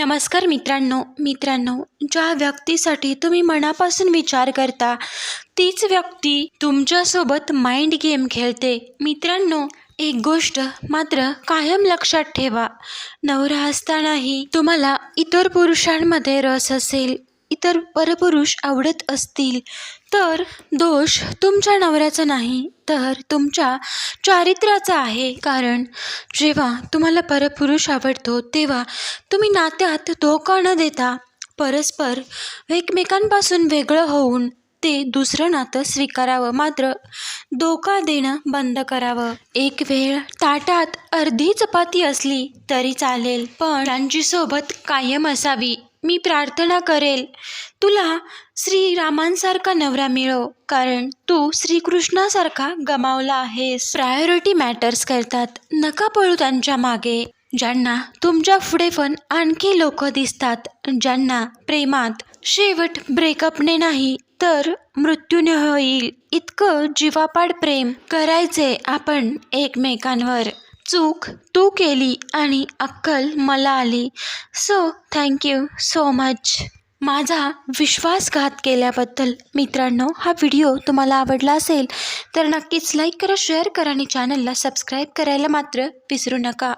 नमस्कार मित्रांनो मित्रांनो ज्या व्यक्तीसाठी तुम्ही मनापासून विचार करता तीच व्यक्ती तुमच्यासोबत माइंड गेम खेळते. मित्रांनो एक गोष्ट मात्र कायम लक्षात ठेवा. नवरा असतानाही तुम्हाला इतर पुरुषांमध्ये रस असेल. इतर परपुरुष आवडत असतील. तर दोष तुमच्या नवऱ्याचा नाही तर तुमच्या चारित्र्याचा आहे. कारण जेव्हा तुम्हाला परपुरुष आवडतो तेव्हा तुम्ही नात्यात धोका न देता परस्पर एकमेकांपासून वेगळं होऊन ते दुसरं नातं स्वीकारावं. मात्र धोका देणं बंद करावं. एक वेळ ताटात अर्धी चपाती असली तरी चालेल पण त्यांची सोबत कायम असावी. मी प्रार्थना करेल. तुला श्रीरामांसारखा नवरा मिळो कारण तू श्रीकृष्णासारखा गमावला आहेस. प्रायोरिटी मॅटर्स करतात. नका पळू त्यांच्या मागे. ज्यांना तुमच्यापुढे पण आणखी लोक दिसतात ज्यांना प्रेमात शेवट ब्रेकअपने नाही तर मृत्यूने होईल. इतकं जीवापाड प्रेम करायचे आपण एकमेकांवर. चूक तू केली आणि अक्कल मला आली. सो थँक्यू सो मच माझा विश्वासघात केल्याबद्दल मित्रांनो हा व्हिडिओ तुम्हाला आवडला असेल तर नक्कीच लाईक करा शेअर करा आणि चॅनलला सबस्क्राईब करायला मात्र विसरू नका.